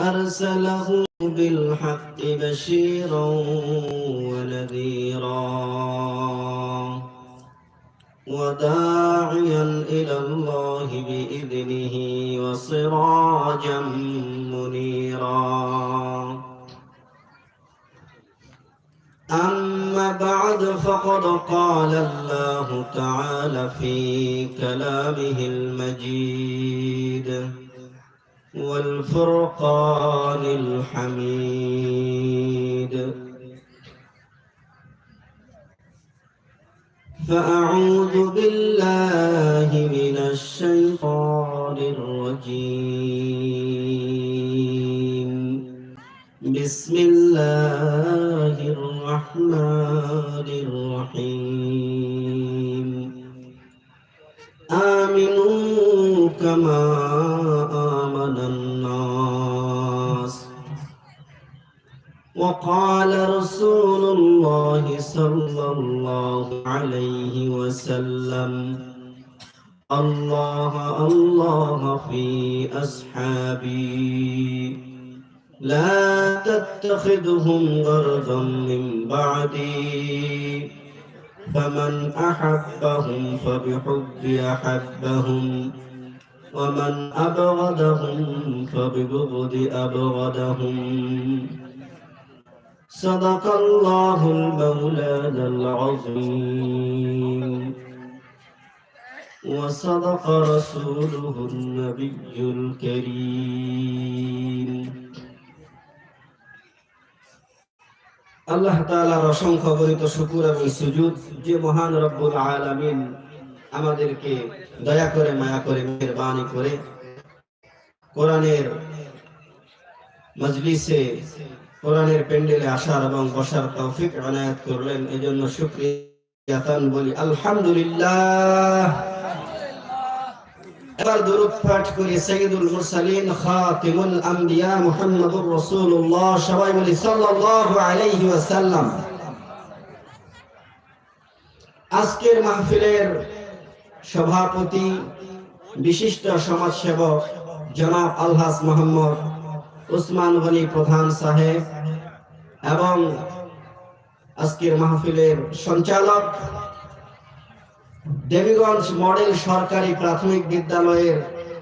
أرسله بالحق بشيرا ونذيرا وداعيا إلى الله بإذنه وسراجا منيرا. أما بعد فقد قال الله تعالى في كلامه المجيد. والفرقان الحميد. فأعوذ بالله من الشيطان الرجيم. بسم الله الرحمن الرحيم. آمنوا كما وقال رسول الله صلى الله عليه وسلم الله الله في أصحابي لا تتخذهم غرضا من بعدي فمن أحبهم فبحب أحبهم ومن أبغضهم فببغض أبغضهم. صدق الله المولانا العظيم وصدق رسوله النبي الكريم আল্লাহ তালার অসংখ্য গরিত শুকুর এবং সুজুদ যে মহান রব্বুল আলমিন আমাদেরকে দয়া করে মায়া করে মেহরবানি করে কোরআনের মজলিসে কোরআনের প্যান্ডেলে আসার এবং বসার তৌফিক আনায়াত করলেন। আলহামদুলিল্লাহ। মুহাম্মদুর রাসূলুল্লাহ। সবাই বলি ওয়াসাল্লাম। আজকের মাহফিলের সভাপতি, বিশিষ্ট সমাজসেবক জনাব আলহাস মোহাম্মদ উসমান গনি প্রধান সাহেব এবং আজকের মাহফিলের সঞ্চালক, দেবীগঞ্জ মডেল সরকারি প্রাথমিক বিদ্যালয়ের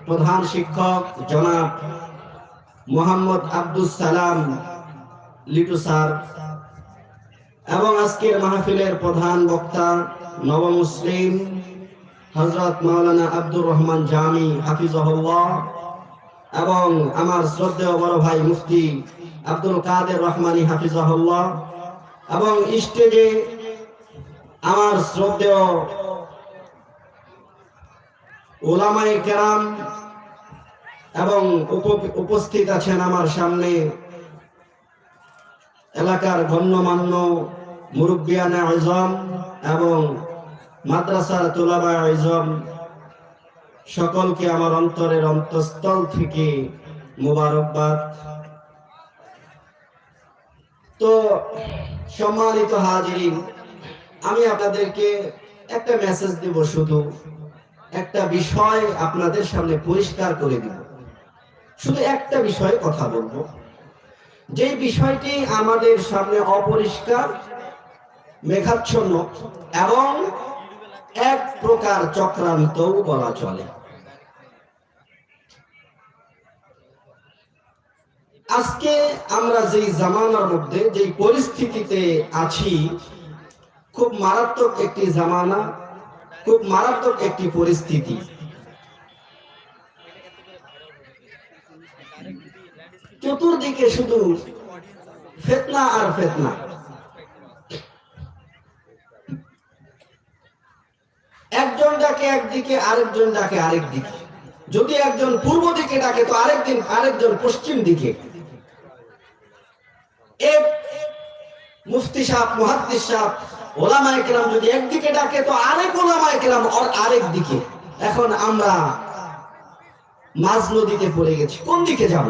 প্রধান শিক্ষক জনাব মোহাম্মদ আব্দুল সালাম লিটু স্যার এবং আজকের মাহফিলের প্রধান বক্তা নব মুসলিম হজরত মাওলানা আব্দুর রহমান জামি হাফিজহুল্লাহ। এবং আমার শ্রদ্ধেয় বড় ভাই মুফতি আব্দুল কাদের রহমানি হাফিজহুল্লাহ এবং স্টেজে আমার শ্রদ্ধেয় ওলামাই কেরাম এবং উপস্থিত আছেন আমার সামনে এলাকার গণ্যমান্য মুরব্বিয়ানে আজম এবং মাদ্রাসার তোলাবা আজম সকলকে আমার অন্তরের অন্তঃস্থল থেকে মুবারকবাদ। তো সম্মানিত হাজিরিন, আমি আপনাদেরকে একটা মেসেজ দেব শুধু। একটা বিষয় আপনাদের সামনে পরিষ্কার করে দিব। শুধু একটা বিষয়ে কথা বলব। যে বিষয়টি আমাদের সামনে অপরিষ্কার, মেঘাচ্ছন্ন এবং এক প্রকার চক্রান্তও বলা চলে। আজকে আমরা যেই জামানার মধ্যে, যেই পরিস্থিতিতে আছি, খুব মারাত্মক একটি জামানা, খুব মারাত্মক একটি পরিস্থিতি। চতুর্দিকে শুধু ফেতনা আর ফেতনা। একজন ডাকে একদিকে, আরেকজন ডাকে আরেক দিকে। যদি একজন পূর্ব দিকে ডাকে, তো আরেকদিন, আরেকজন পশ্চিম দিকে। মুফতি মুহাদ্দিস যদি একদিকে ডাকে, তো আরেক আরেক দিকে। এখন আমরা মাঝ নদীতে পড়ে গেছি, কোন দিকে যাব?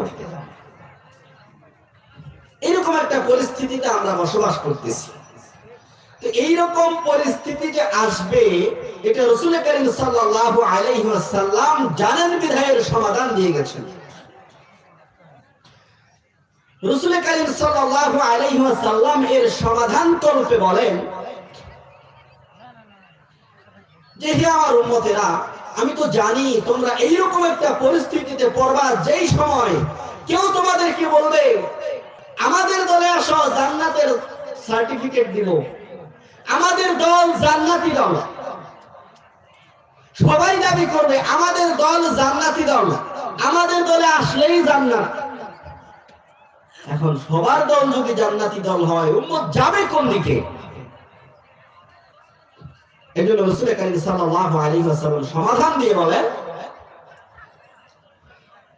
এরকম একটা পরিস্থিতিতে আমরা বসবাস করতেছি। তো এইরকম পরিস্থিতি যে আসবে, এটা রসুল করিম আলাইহি জানেন বিধায়ের সমাধান দিয়ে গেছেন। রসুল করিম সাল্লাল্লাহু আলাইহি ওয়াসাল্লাম এর সমাধান কল্পে বলেন, যে আমার উম্মতেরা, আমি তো জানি তোমরা এইরকম একটা পরিস্থিতিতে পড়বা যেই সময় কেউ তোমাদেরকে বলবে, আমাদের দলে আসো, জান্নাতের সার্টিফিকেট দিব। আমাদের দল জান্নাতি দল। সবাই দাবি করবে, আমাদের দল জান্নাতি দল। আমাদের দলে আসলেই জান্নাত। এখন সবার দল যদি জান্নাতি দল হয়, উম্মত যাবে কোন দিকে? এই জন্য রসুল করিম সাল্লাল্লাহু আলাইহি ওয়াসাল্লাম সমাধান দিয়ে বলেন,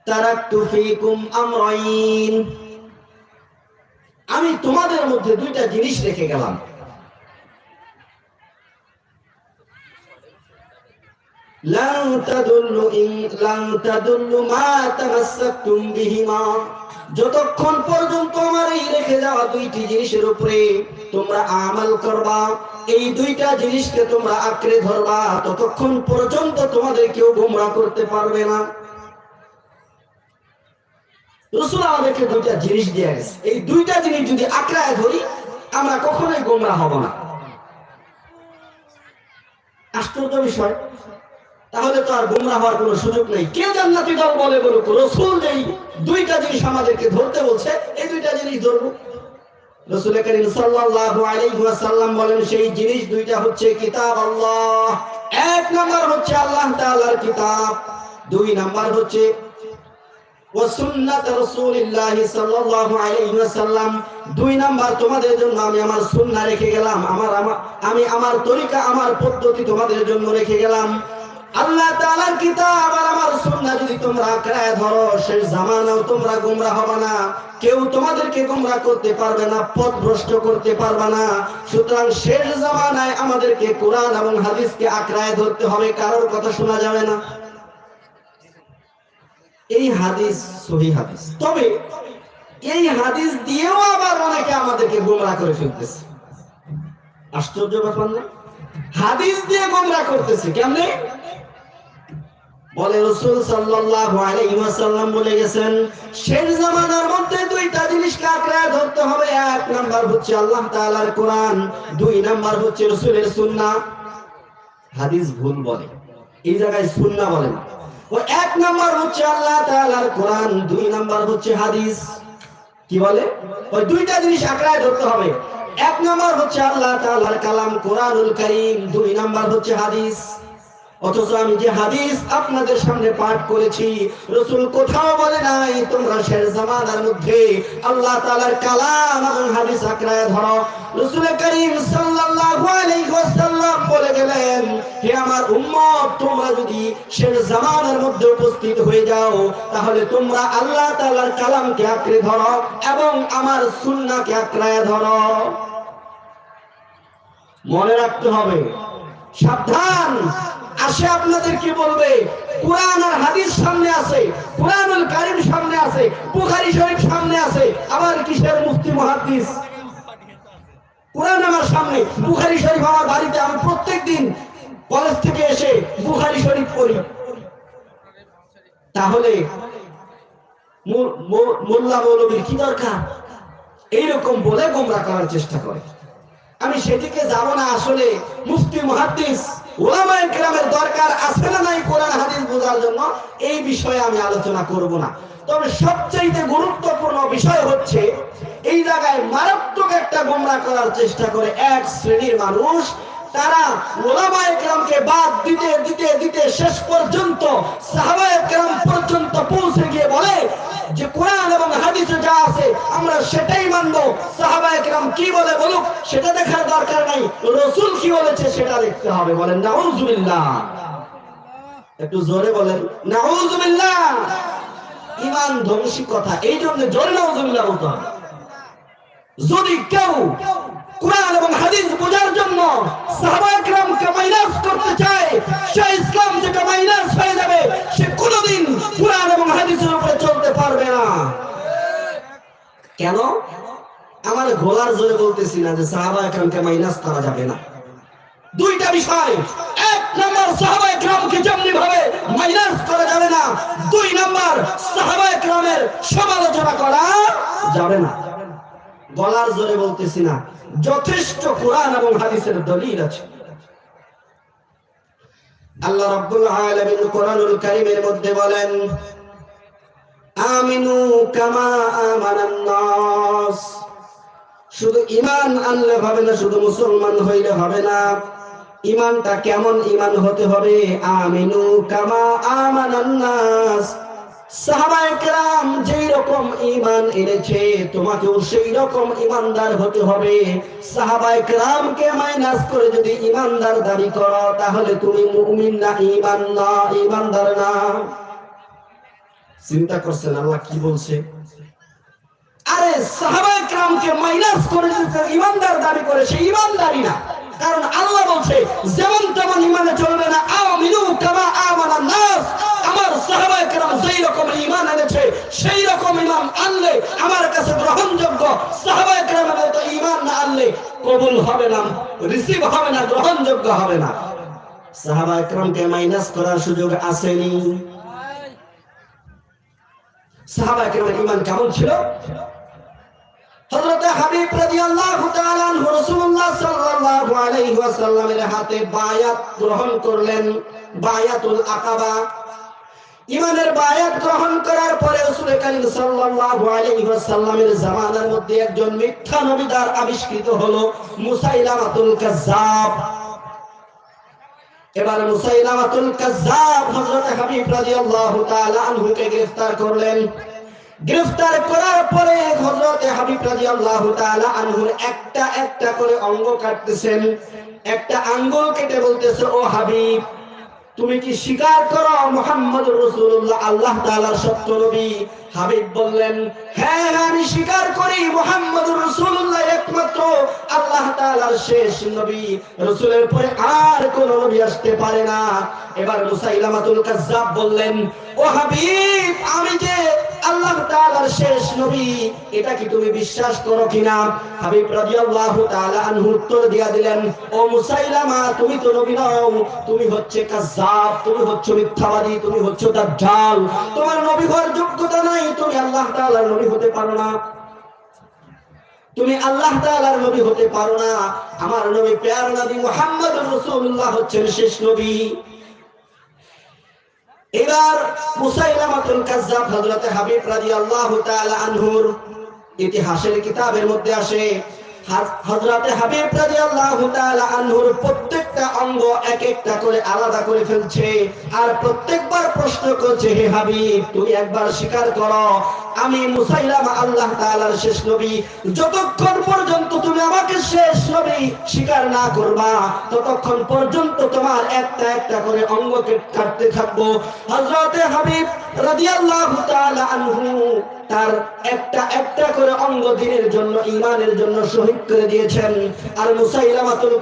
তারাকতু ফীকুম আমরাইন। আমি তোমাদের মধ্যে দুইটা জিনিস রেখে গেলাম। লান তাদুল্লু ইন, লান তাদুল্লু মা তামাসসাকতুম বিহিমা। যতক্ষণ পর্যন্ত আমার এই রেখে যাওয়া দুইটি জিনিসের উপরে তোমরা আমাল করবা, এই দুইটা জিনিসকে তোমরা আঁকড়ে ধরবা, ততক্ষণ পর্যন্ত তোমাদের কেউ গোমরা করতে পারবে না। আমাদেরকে দুইটা জিনিস এই দুইটা জিনিস যদি ধরি, আমরা কখনোই গোমরা হব না। আশ্চর্য বিষয় তাহলে তো আর গুমরা হওয়ার কোনো সুযোগ নেই। কে জান্নাতি দল বলে বলুক? রসুল যেই দুইটা জিনিস আমাদেরকে ধরতে বলছে। এই দুইটা জিনিস ধরবো। রসুল করিম সাল্লাল্লাহু আলাইহি ওয়াসাল্লাম বলেন, সেই জিনিস দুইটা হচ্ছে কিতাব আল্লাহ। এক নাম্বার হচ্ছে আল্লাহ তাআলার কিতাব। দুই নাম্বার হচ্ছে দুই নাম্বার, তোমাদের জন্য আমি আমার সুন্নাহ রেখে গেলাম। আমার- আমি আমার তরিকা, আমার পদ্ধতি তোমাদের জন্য রেখে গেলাম। আল্লাহ তাআলার কিতাব আর আমার সুন্নাহ যদি তোমরা আঁকড়ায় ধরো, শেষ জামানাও তোমরা গোমরা হবে না। কেউ তোমাদেরকে গোমরা করতে পারবে না পথ ভ্রষ্ট করতে পারবে না। সুতরাং শেষ জামানায় আমাদেরকে কোরআন এবং হাদিসকে আঁকড়ায় ধরতে হবে, কারোর কথা শোনা যাবে না। এই হাদিস সহি হাদিস। তবে এই হাদিস দিয়েও আবার অনেকে আমাদেরকে গোমরা করে ফেলতেছে। আশ্চর্য ব্যাপার না? হাদিস দিয়ে গোমরা করতেছে, কেমনে? বলে রসুল সাল্লাল্লাহু আলাইহি বলে গেছেন, শেষ জামানার মধ্যে দুইটা জিনিস আঁকড়ায় ধরতে হবে? এক নাম্বার হচ্ছে আল্লাহ তাআলার কোরআন, দুই নাম্বার হচ্ছে রসুলের সুন্নাহ হাদিস ভুল বলে, এই জায়গায় সুন্নাহ বলে না। ও এক নাম্বার হচ্ছে আল্লাহ তাআলার কোরআন, দুই নাম্বার হচ্ছে হাদিস। কি বলে? ওই দুইটা জিনিস আঁকড়ায় ধরতে হবে? এক নাম্বার হচ্ছে আল্লাহ তাআলার কালাম কোরআনুল কারীম, দুই নাম্বার হচ্ছে হাদিস। অথচ আমি যে হাদিস আপনাদের সামনে পাঠ করেছি, রসুল কোথাও বলে নাই, তোমরা শের জামানার মধ্যে আল্লাহ তাআলার কালাম এবং হাদিস আঁকড়ায় ধরো। রসুল করিম বলে গেলেন, হে আমার উম্মত, তোমরা যদি শের জামানার মধ্যে উপস্থিত হয়ে যাও, তাহলে তোমরা আল্লাহ তাআলার কালামকে আঁকড়ে ধরো এবং আমার আঁকড়ায় ধরো। মনে রাখতে হবে, সাবধান। আসে আপনাদের কি বলবে? কোরআন আর হাদিস সামনে আছে, কোরআনুল কারিম সামনে আছে, বুখারী শরীফ সামনে আছে, আবার কিসের মুফতি, মুহাদ্দিস? কোরআন আমার সামনে, বুখারী শরীফ আমার বাড়িতে, আমি প্রত্যেকদিন কলেজ থেকে এসে বুখারী শরীফ পড়ি। তাহলে মোল্লা মৌলবীর কি দরকার? এইরকম বলে গোমরা করার চেষ্টা করে। আমি সেদিকে যাব না আসলে মুফতি, মুহাদ্দিস ওলামায়ে দরকার আছে না নাই কোরআন হাদিস বোঝার জন্য? এই বিষয়ে আমি আলোচনা করব না। তবে সবচেয়ে গুরুত্বপূর্ণ বিষয় হচ্ছে, এই জায়গায় মারাত্মক একটা গোমরা করার চেষ্টা করে এক শ্রেণির মানুষ। তারা ওলামায়ে বাদ দিতে দিতে দিতে শেষ পর্যন্ত কি বলে বলুক, সেটা দেখার দরকার নাই। রসুল কি বলেছে সেটা দেখতে হবে। বলেন একটু জোরে বলেন, নাউজুবিল্লাহ। ইমান ধ্বংসী কথা, এই জন্য জোরে নাউজুবিল্লাহ বলতে হবে। যদি কেউ কোরআন এবং হাদিস বোঝার জন্য মাইনাস করতে চায়, সে ইসলাম থেকে মাইনাস হয়ে যাবে। সে কোনোদিন কোরআন এবং হাদিসের উপরে চলতে পারবে না। কেন? আমার ঘোলার জোরে বলতেছি না যে সাহাবা একরামকে মাইনাস করা যাবে না। দুইটা বিষয়। এক নাম্বার সাহাবা একরামকে যেমনি ভাবে মাইনাস করা যাবে না, দুই নাম্বার সাহাবা একরামের সমালোচনা করা যাবে না। গলার জোরে বলতেছি না, যথেষ্ট কোরআন এবং হাদিসের দলিল আছে। আল্লাহ রাব্বুল আলামিন কোরআনুল কারীমের মধ্যে বলেন, আমিনু কামা আমানান নাস। শুধু ইমান আনলে হবে না, শুধু মুসলমান হইলে হবে না। ইমানটা কেমন ইমান হতে হবে? আমিনু কামা আমানান নাস। সাহাবায়ে তোমাকেও হতে হবে। করে যদি দাবি করো, তাহলে তুমি না, ঈমানদার না। চিন্তা করছেন আল্লাহ কি বলছে? আরে সাহাবায় কেরামকে মাইনাস করে যদি ঈমানদার দাবি করে, সে ঈমানদারই না। কারণ আল্লাহ বলছে, যেমন তেমন ইমানে চলবে না, আমিনু কামা আমানান নাস। আমার সাহাবায়ে কেরাম যেই রকম ঈমান এনেছে, সেই রকম ঈমান আনলে আমার কাছে গ্রহণযোগ্য। সাহাবায়ে কেরামের মতো ঈমান না আনলে কবুল হবে না, রিসিভ হবে না, গ্রহণযোগ্য হবে না। সাহাবায়ে কেরামকে মাইনাস করার সুযোগ আসেনি। সাহাবায়ে কেরামের ঈমান কেমন ছিল? জামানার মধ্যে একজন মিথ্যা নবীদার আবিষ্কৃত হলো মুসাইলামাতুল কাজ্জাব। এবার মুসাইলামাতুল কাজ্জাব হযরত হাবিব তাআলা আনহুকে গ্রেফতার করলেন। গ্রেফতার করার পরে হযরত হাবিব রাদিয়াল্লাহু তাআলা আনহুর একটা একটা করে অঙ্গ কাটতেছেন। একটা আঙ্গুল কেটে বলতেছে ও হাবিব তুমি কি স্বীকার করো মোহাম্মদ রসুল্লাহ আল্লাহ তাআলার সত্য নবী? হাবিব বললেন হ্যাঁ হ্যাঁ, আমি স্বীকার করি মোহাম্মদ রসুল্লাহ একমাত্র আল্লাহ তাআলার শেষ নবী। রসুলের পরে আর কোন নবী আসতে পারে না। এবার মুসাইলামাতুল কাজ্জাব বললেন ও হাবিব আমি যে আল্লাহ তাআলার শেষ নবী, এটা কি তুমি বিশ্বাস করো কিনা? হাবিব রাদিয়াল্লাহু তাআলা আনহু উত্তর দিয়া দিলেন, ও মুসাইলামা, তুমি তো নবী নও, তুমি হচ্ছে কাজ্জাব, তুমি হচ্ছে মিথ্যাবাদী, তুমি হচ্ছে দাজ্জাল। তোমার নবী হওয়ার যোগ্যতা নাই, তুমি আল্লাহ তাআলার নবী হতে পারো না। তুমি আল্লাহ তাআলার নবী হতে পারো না। আমার নবী প্যার নবী মুহাম্মদুর রাসূলুল্লাহ হচ্ছেন শেষ নবী। এবার মুসাইলামাতুল কাজ্জাব হযরত হাবিব রাদিয়াল্লাহু তাআলা আনহুর ইতিহাসের কিতাবের মধ্যে আসে হযরত হাবিব রাদিয়াল্লাহু তাআলা আনহুর প্রত্যেকটা অঙ্গ এক একটা করে আলাদা করে ফেলছে আর প্রত্যেকবার প্রশ্ন করছে, হে হাবিব তুই একবার স্বীকার করো আমি মুসাইলামা আল্লাহ তাআলার শেষ নবী। যতক্ষণ পর্যন্ত তুমি আমাকে শেষ নবী স্বীকার না করবা, ততক্ষণ পর্যন্ত তোমার একটা একটা করে অঙ্গকে কাটতে থাকব। হযরতে হাবিব রাদিয়াল্লাহু আনহু তার একটা একটা করে অঙ্গ দিনের জন্য ইমানের জন্য শহীদ করে দিয়েছেন। আর মুসাইলামাতুল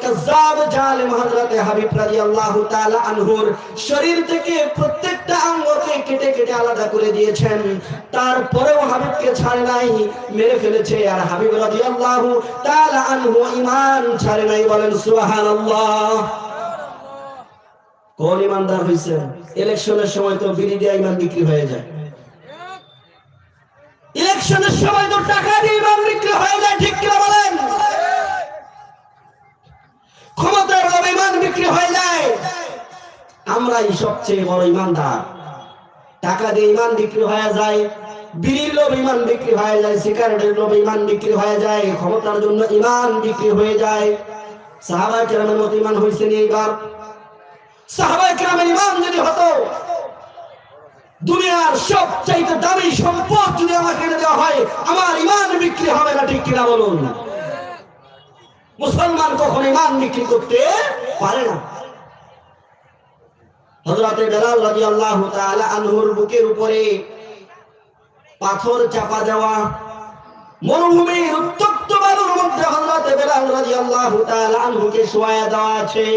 হাবিব আনহুর শরীর থেকে প্রত্যেকটা অঙ্গকে কেটে কেটে আলাদা করে দিয়েছেন। তারপরেও হাবিবকে ছাড়ে নাই, মেরে ফেলেছে আর হাবিব রাদিয়াল্লাহু তাআলা আনহু ঈমান ছাড়ে নাই বলেন সুবহানাল্লাহ। কোন ইমানদার হইছেন ইলেকশনের সময় তো বিড়ি দিয়ে ইমান বিক্রি হয়ে যায়। ইলেকশনের সময় তো টাকা দিয়ে ইমান বিক্রি হয়ে যায়, ঠিক কিনা বলেন? ক্ষমতার ইমান বিক্রি হয়ে যায়। আমরাই সবচেয়ে বড় ইমানদার টাকা দিয়ে ইমান বিক্রি হয়ে যায় বিড়ির লোভ ইমান বিক্রি যায় ইমান বিক্রি যায়, ক্ষমতার জন্য ইমান বিক্রি হয়ে যায়। ইমান ইমান যদি দুনিয়ার দামি সম্পদ যদি আমাকে দেওয়া হয়, আমার ইমান বিক্রি হবে না ঠিক কিনা বলুন? মুসলমান কখন ইমান বিক্রি করতে পারে না। হযরতে বেলাল রাদিয়াল্লাহু তাআলা আনহুর বুকের উপরে পাথর চাপা দেওয়া মরুভূমির উত্তপ্ত বালুর মধ্যে হযরতে বেলাল রাদিয়াল্লাহু তাআলা আনহুকে শোয়া দেওয়া আছে।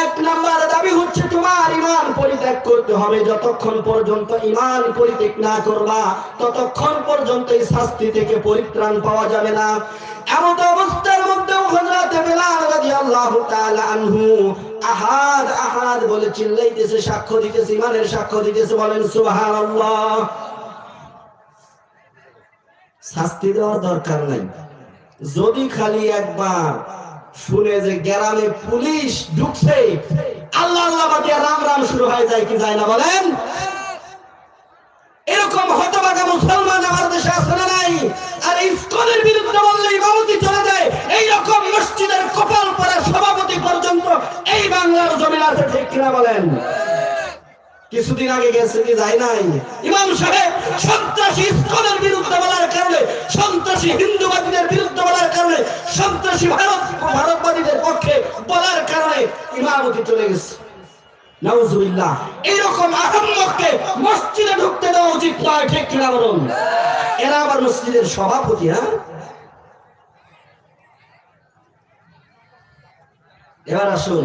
এক নাম্বার দাবি হচ্ছে তোমার ইমান পরিত্যাগ করতে হবে। যতক্ষণ পর্যন্ত ইমান পরিত্যাগ না করবা, ততক্ষণ পর্যন্ত এই শাস্তি থেকে পরিত্রাণ পাওয়া যাবে না। এমন অবস্থার মধ্যে হযরতে বেলাল রাদিয়াল্লাহু তাআলা আনহু আহাদ আহাদ বলে চিল্লাইতেছে, সাক্ষ্য দিতেছে ইমানের সাক্ষ্য দিতেছে, বলেন সুবহানাল্লাহ। শাস্তি দেওয়ার দরকার নাই। যদি খালি একবার শুনে যে গ্রামে পুলিশ ঢুকছে, আল্লাহ আল্লাহ বাদিয়া রাম রাম শুরু হয়ে যায়, কি যায় না বলেন? এরকম হতবাগা মুসলমান আমার দেশে আছে না নাই? আর ইসকনের বিরুদ্ধে বললে ইমামতি চলে যায় এই রকম মসজিদের কপাল পরা সভাপতি পর্যন্ত এই বাংলার জমিন আছে ঠিক কিনা বলেন? কিছুদিন আগে গেছে কি যায় নাই? ইমাম সাহেব সন্ত্রাসী ইসকনের বিরুদ্ধে বলার কারণে, সন্ত্রাসী হিন্দুবাদীদের বিরুদ্ধে বলার কারণে, সন্ত্রাসী ভারত, ভারতবাদীদের পক্ষে বলার কারণে ইমামতি চলে গেছে। এরকম আহম্মককে মসজিদে ঢুকতে দেওয়া উচিত নয়, ঠিক কিনা বলুন? এরা আবার মসজিদের সভাপতি হ্যাঁ? এবার আসুন।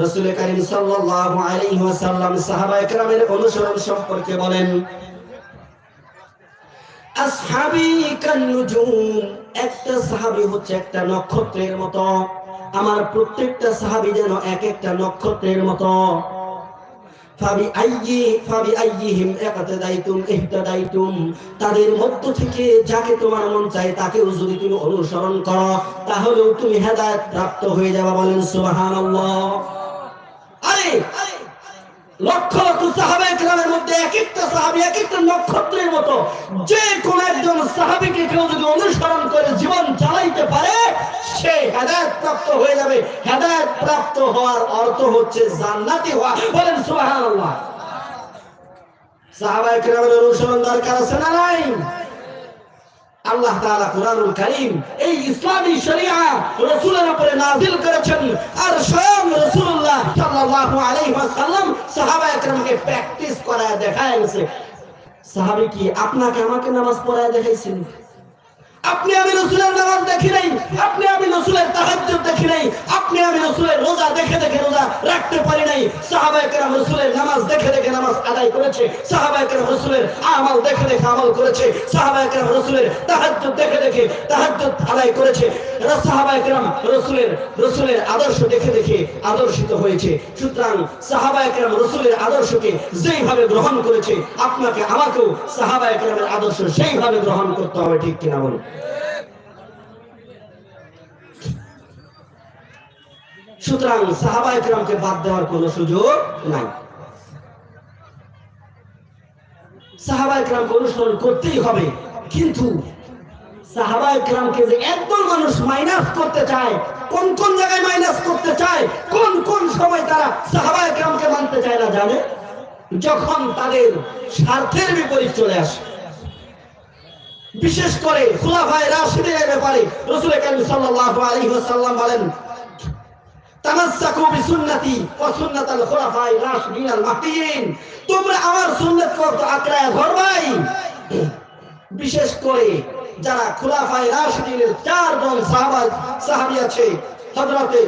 রাসূল করিম সাল্লাল্লাহু আলাইহি ওয়াসাল্লাম অনুসরণ সম্পর্কে বলেন একটা সাহাবী হচ্ছে একটা নক্ষত্রের মতো। আমার প্রত্যেকটা সাহাবী যেন এক একটা নক্ষত্রের মতো। তাদের মধ্য থেকে যাকে তোমার মন চায় তাকেও যদি তুমি অনুসরণ করো, তাহলেও তুমি হেদায়েত প্রাপ্ত হয়ে যাবে বলেন আরে লক্ষ লক্ষ সাহাবা একরামের মধ্যে এক একটা সাহাবি এক একটা নক্ষত্রের মতো যে কোন একজন সাহাবিকে কেউ যদি অনুসরণ করে জীবন চালাইতে পারে, সে হেদায়ত প্রাপ্ত হয়ে যাবে। হেদায়ত প্রাপ্ত হওয়ার অর্থ হচ্ছে জান্নাতি হওয়া। বলেন সুবহানাল্লাহ। সাহাবা একরামের অনুসরণ দরকার আছে না নাই? আল্লাহ তাআলা কোরআনুল কারীম এই ইসলামী শরিয়া রাসূলের উপরে নাযিল করেছেন। আর স্বয়ং রাসূলুল্লাহ সাল্লাল্লাহু আলাইহি ওয়াসাল্লাম সাহাবা একরামকে প্র্যাকটিস করায় দেখায় গেছে। সাহাবী কি আপনাকে আমাকে নামাজ পড়ায় দেখাইছেন? আপনি আমি রসুলের নামাজ দেখি নাই, আপনি আমি রসুলের দেখি নাই, আপনি আমি রসুলের রোজা দেখে দেখে রোজা রাখতে পারি নাই। কেরাম রসুলের নামাজ দেখে দেখে নামাজ আদায় করেছে কেরাম রসুলের আমল দেখে দেখে আমল করেছে কেরাম রসুলের দেখে দেখে আদায় করেছে। কেরাম রসুলের রসুলের আদর্শ দেখে দেখে আদর্শিত হয়েছে। সুতরাং সাহাবায়ে কেরাম রসুলের আদর্শকে যেইভাবে গ্রহণ করেছে, আপনাকে আমাকেও সাহাবায়ে কেরামের আদর্শ সেইভাবে গ্রহণ করতে হবে, ঠিক কিনা বলুন? সুতরাং সাহাবা একরামকে বাদ দেওয়ার কোনো সুযোগ নাই। অনুসরণ করতেই হবে, কিন্তু কোন জায়গায় মাইনাস করতে চায়, কোন কোন সময় তারা মানতে চায় না যখন তাদের স্বার্থের বিপরীত চলে আসে। বিশেষ করে খুলাফায়ে রাশিদের ব্যাপারে রাসূল আলাইহি ওয়াসাল্লাম বলেন তামাসসাকু বিসুন্নতি ওয়া সুন্নাতাল খুলাফায়ে রাশিদিন আল মাহদিয়িন তোমরা আমার সুন্নাতকে তো আঁকড়ায় ধরবাই। বিশেষ করে যারা খুলাফায়ে রাশিদিনের চারজন সাহাবা সাহাবী আছে, হযরতে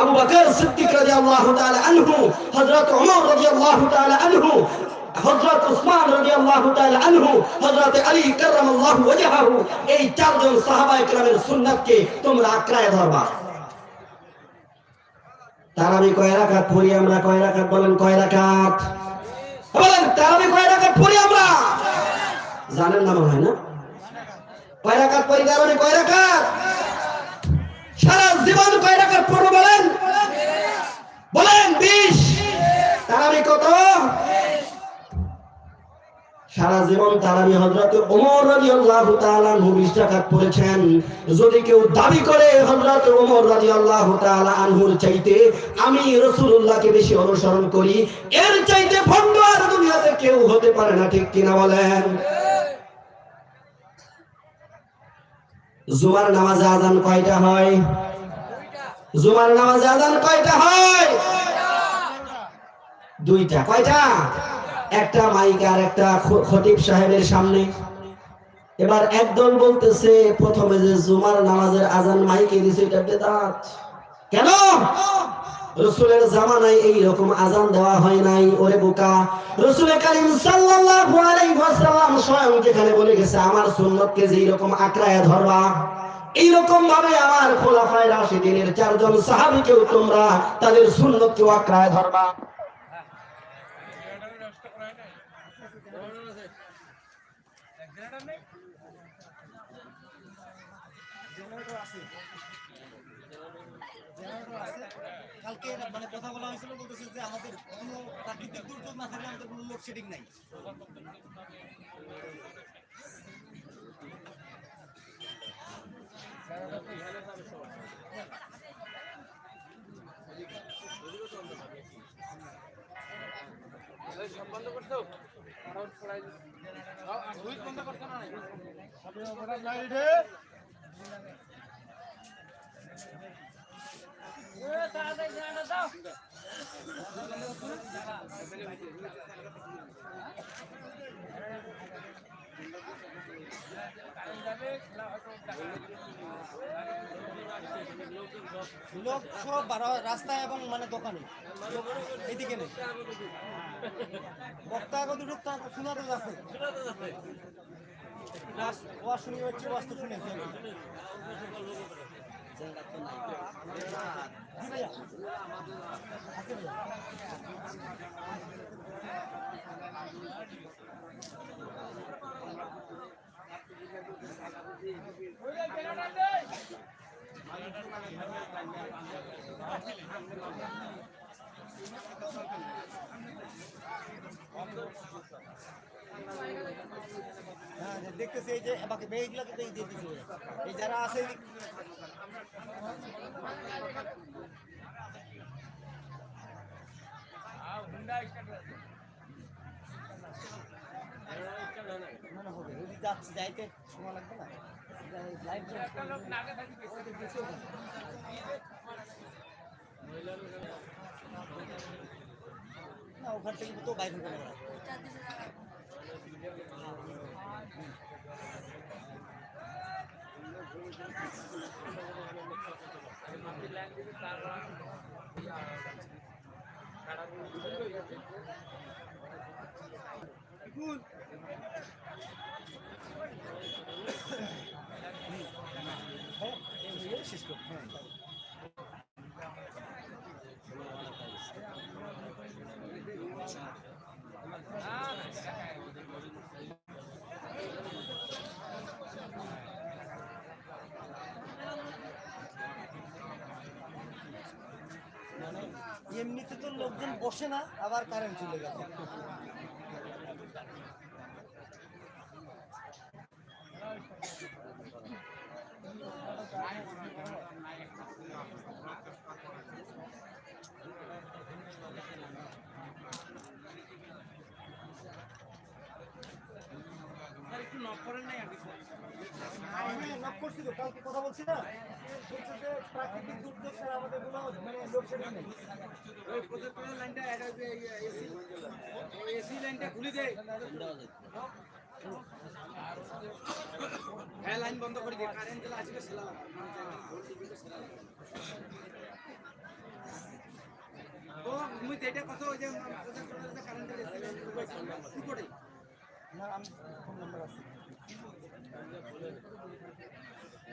আবু বকর সিদ্দিক রাদিয়াল্লাহু তাআলা আনহু, হযরত ওমর রাদিয়াল্লাহু তাআলা আনহু, হযরত উসমান রাদিয়াল্লাহু তাআলা আনহু, হযরত আলী কাররামাল্লাহু ওয়াজহাহু, এই চারজন সাহাবা একরামের সুন্নাতকে তোমরা আঁকড়ায় ধরবা। তারাবি কয় রাকাত পড়ি আমরা? কয় রাকাত বলেন, কয় রাকাত? বলেন তারাবি কয় রাকাত পড়ি আমরা? জানেন না মনে হয় না? কয় রাকাত পড়ি তারাবি কয় রাকাত? সারা জীবন কয় রাকাত পড়ব বলেন? বলেন 20 তারাবি কত সারা জীবন তারাবি হযরত ওমর রাদিয়াল্লাহু তাআলা 20 রাকাত পড়েছেন। যদি কেউ দাবি করে হযরত ওমর রাদিয়াল্লাহু তাআলা আনহুর চাইতে, আমি রাসূলুল্লাহকে বেশি অনুসরণ করি, এর চাইতে ভণ্ড আর দুনিয়াতে কেউ হতে পারে না, ঠিক কিনা বলেন? জুমার নামাজে আজান কয়টা হয়? জুমার নামাজে আজান কয়টা হয়? দুইটা। কয়টা? একটা মাইক আর একটা খতিব সাহেবের সামনে। এবার একদল বলতেছে, প্রথমে যে জুমার নামাজের আজান মাইকে দিছে, এটা বেদাত। কেন? রসুলের জামানায় এই রকম আজান দেওয়া হয় নাই, ওরে বোকা। রসুল কারীম সাল্লাল্লাহু আলাইহি ওয়াসাল্লাম স্বয়ং যেখানে বলে গেছে, আমার সুন্নতকে যেই রকম আঁকড়ায় ধরবা এইরকম ভাবে আমার খোলাফায়ে রাশিদিনের চারজন সাহাবীকেও তোমরা তাদের সুন্নতকেও আঁকড়ায় ধরবা। যে আমাদের কোনো প্রাকৃতিক দুর্যোগ না থাকলে আমাদের কোনো লোডশেডিং নাই। লোক সব রাস্তায় এবং মানে দোকানে। এদিকে নেই। বক্তা এখন দুটো তা শোনা যাচ্ছে। হচ্ছে শুনেছি। আমি। জি ভাইয়া। আছে ভাইয়া। হ্যাঁ যে দেখতেছি এই যে বাকি মেয়েগুলোকে তো এই দিয়ে দিছি এই যারা আছে এই- না, না, হবে। ওই যে যাচ্ছি, যাইতে সময় লাগবে না লাইট না ওখান থেকে তো বাইরে করে বেড়ায়। হ্যাঁ, এই হয়ে শেষ করো। হ্যাঁ। মানে এমনিতে তো লোকজন বসে না আবার কারেন্ট চলে গেল হ্যাঁ, knock করছি তো, কালকে কথা বলছি না? বলছে যে প্রাকৃতিক দুর্যোগ ছাড়া আমাদের কোনো মানে লোডশেডিং নেই। এসি লাইনটা খুলে দে লাইন বন্ধ করে দে কারেন্ট চলে আসবে ও মুই তো এটা ওই যে আমি ফোন নাম্বার আছে।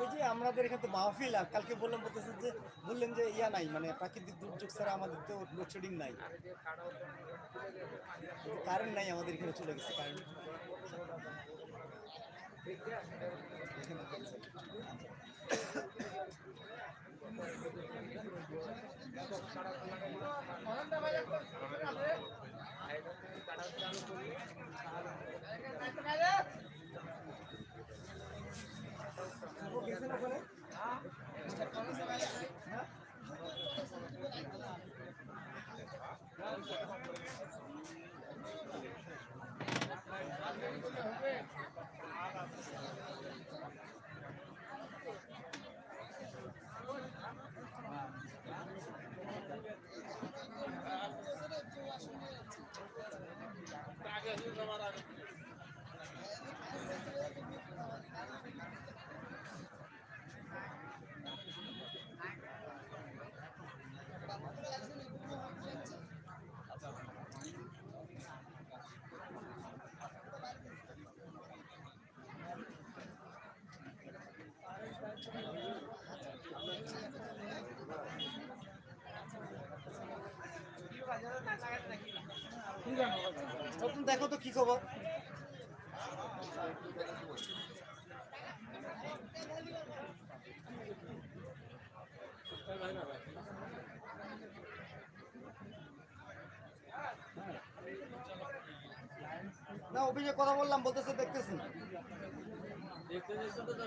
ওই যে আমাদের এখানে তো মাহফিল, আর কালকে বললাম বলতেছে যে, বললেন যে ইয়া নাই মানে প্রাকৃতিক দুর্যোগ ছাড়া আমাদের তো লোডশেডিং নাই। কারেন্ট নাই আমাদের এখানে চলে গেছে, কারেন্ট। গেছেন দেখো তো কি খবর? না অভিষেক কথা বললাম বলতেছে দেখতেছি দেখতে দেখতে না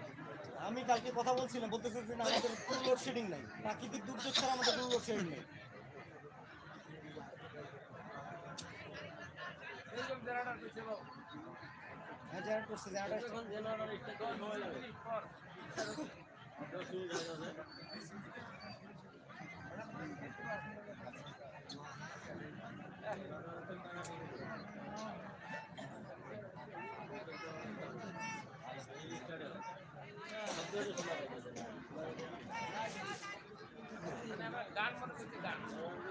আমি কালকে কথা বলছিলাম বলতেছে যে আমাদের কোনো লোডশেডিং নাই। প্রাকৃতিক দুর্যোগ ছাড়া আমাদের কোনো লোডশেডিং নেই। হ্যাঁ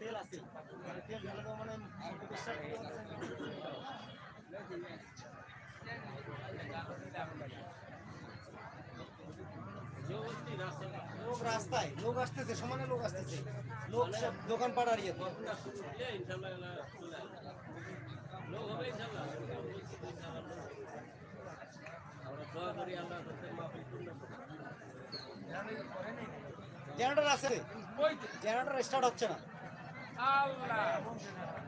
তেল আছে তেল ঢালে তো মানে লোক রাস্তায় লোক আসতেছে সমানে লোক আসতেছে। লোক সব দোকান পাড়ার ইয়ে জেনারেটর আছে জেনারেটর স্টার্ট হচ্ছে না। আল্লাহ।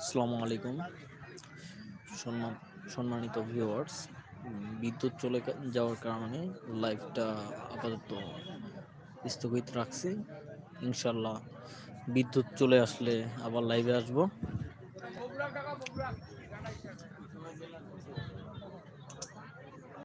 আসসালামু আলাইকুম। সম্মান সম্মানিত ভিউয়ার্স বিদ্যুৎ চলে যাওয়ার কারণে লাইভটা আপাতত স্থগিত রাখছি। ইনশাল্লাহ বিদ্যুৎ চলে আসলে আবার লাইভে আসব।